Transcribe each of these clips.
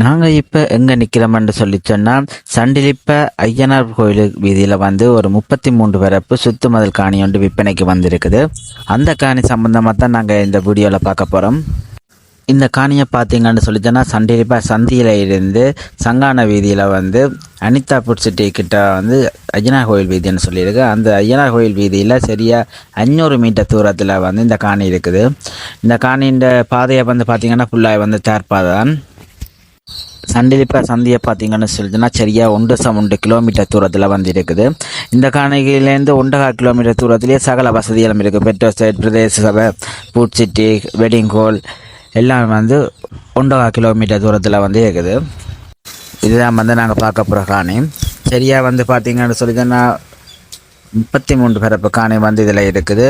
நாங்கள் இப்போ எங்கே நிற்கிறோம்னு சொல்லி சொன்னால் சண்டிலிப்ப ஐயனார் கோயில் வீதியில் வந்து ஒரு முப்பத்தி மூன்று பரப்பு சுத்து மதல் காணி ஒன்று விற்பனைக்கு வந்திருக்குது. அந்த காணி சம்மந்தமாக தான் நாங்கள் இந்த வீடியோவில் பார்க்க போகிறோம் இந்த காணியை பார்த்தீங்கன்னு சொல்லி சொன்னால் சண்டிலிப்பா சந்தியில் இருந்து சங்கான வீதியில் வந்து அனிதா புட் சிட்டி கிட்ட வந்து ஐயனார் கோயில் வீதின்னு சொல்லியிருக்கு. அந்த ஐயனார் கோயில் வீதியில் சரியாக அஞ்சூறு மீட்டர் தூரத்தில் வந்து இந்த காணி இருக்குது. இந்த காணியின் பாதையை வந்து பார்த்தீங்கன்னா ஃபுல்லாக வந்து தேர்ப்பாதை தான் சண்டிலிப்பா சந்தியை பார்த்தீங்கன்னு சொல்லிட்டுனா சரியாக ஒன்று சம் ஒன்று கிலோமீட்டர் தூரத்தில் வந்து இருக்குது இந்த காணிகையிலேருந்து ஒன்றரை கிலோமீட்டர் தூரத்துலேயே சகல வசதிகளும் இருக்குது பெட்ரோல் ஸ்டேட் பிரதேச சபை பூட் சிட்டி வெட்டிங் ஹால் எல்லாம் வந்து ஒன்றரை கிலோமீட்டர் தூரத்தில் வந்து இருக்குது இதுதான் வந்து நாங்கள் பார்க்க போகிற காணி. சரியாக வந்து பார்த்தீங்கன்னு சொல்லிட்டுனா முப்பத்தி மூன்று பிறப்பு காணி வந்து இதில் இருக்குது.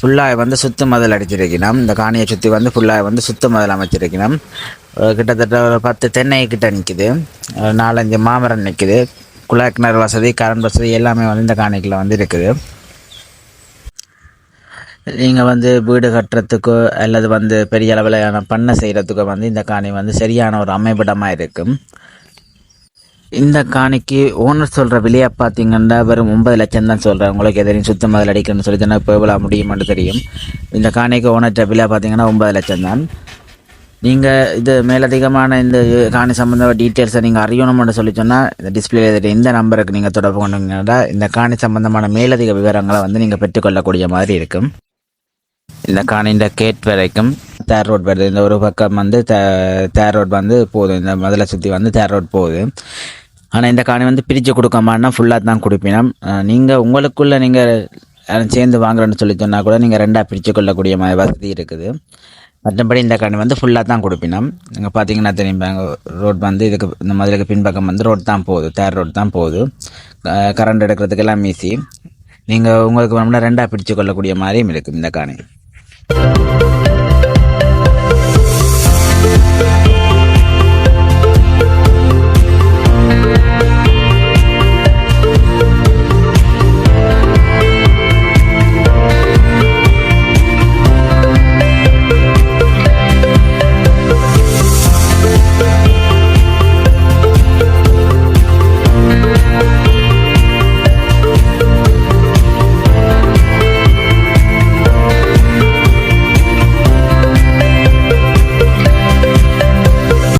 ஃபுல்லாக வந்து சுத்து மதில் அடிச்சிருக்கணும். இந்த காணியை சுற்றி வந்து ஃபுல்லாக வந்து சுத்து மதில் அமைச்சிருக்கணும். கிட்டத்தட்ட ஒரு பத்து தென்னை கிட்ட நிற்குது நாலஞ்சு மாமரம் நிற்குது குழாய் கிணறு வசதி கரண்ட் வசதி எல்லாமே வந்து இந்த காணிக்கில் வந்து இருக்குது. நீங்கள் வந்து வீடு கட்டுறதுக்கோ அல்லது வந்து பெரிய அளவிலான பண்ணை செய்கிறதுக்கோ வந்து இந்த காணி வந்து சரியான ஒரு அமைவிடமாக இருக்கும். இந்த காணிக்கு ஓனர் சொல்கிற விலையை பார்த்தீங்கன்னா வெறும் ஒன்பது லட்சம் தான் சொல்கிறேன் உங்களுக்கு எதிரையும் சுத்தம் முதல் அடிக்கணும்னு சொல்லி தானே இப்போ எவ்வளோ முடியுமான்னு தெரியும். இந்த காணிக்கு ஓனர்கிட்ட விலை பார்த்தீங்கன்னா ஒன்பது லட்சம் தான். நீங்கள் இது மேலதிகமான இந்த காணி சம்மந்தமான டீட்டெயில்ஸை நீங்கள் அறியணும்னு சொல்லி சொன்னால் இந்த டிஸ்பிளே இந்த நம்பருக்கு நீங்கள் தொடர்பு கொண்டீங்கன்னா இந்த காணி சம்மந்தமான மேலதிக விவரங்களை வந்து நீங்கள் பெற்றுக்கொள்ளக்கூடிய மாதிரி இருக்கும். இந்த காணின்ற கேட் வரைக்கும் தேர் ரோட் வருது. இந்த ஒரு பக்கம் வந்து தே- தேர் ரோட் வந்து போகுது. இந்த முதல்ல சுற்றி வந்து தேர் ரோட் போகுது. ஆனால் இந்த காணி வந்து பிரித்து கொடுக்கமான்னா ஃபுல்லாக தான் கொடுப்பினோம் நீங்கள் உங்களுக்குள்ளே நீங்கள் சேர்ந்து வாங்குறேன்னு சொல்லி சொன்னால் கூட நீங்கள் ரெண்டாக பிரித்து கொள்ளக்கூடிய மாதிரி வசதி இருக்குது. மற்றபடி இந்த காணி வந்து ஃபுல்லாக தான் கொடுப்பினோம் நீங்கள் பார்த்தீங்கன்னா தெரியும் ரோட் வந்து இதுக்கு இந்த மாதிரிக்கு பின்பக்கம் வந்து ரோட் தான் போகுது. தேர் ரோடு தான் போகுது. கரண்ட் எடுக்கிறதுக்கெல்லாம் ஈஸி நீங்கள் உங்களுக்கு வேணும்னா ரெண்டாக பிரித்து கொள்ளக்கூடிய மாதிரியும் இருக்குது இந்த காணி.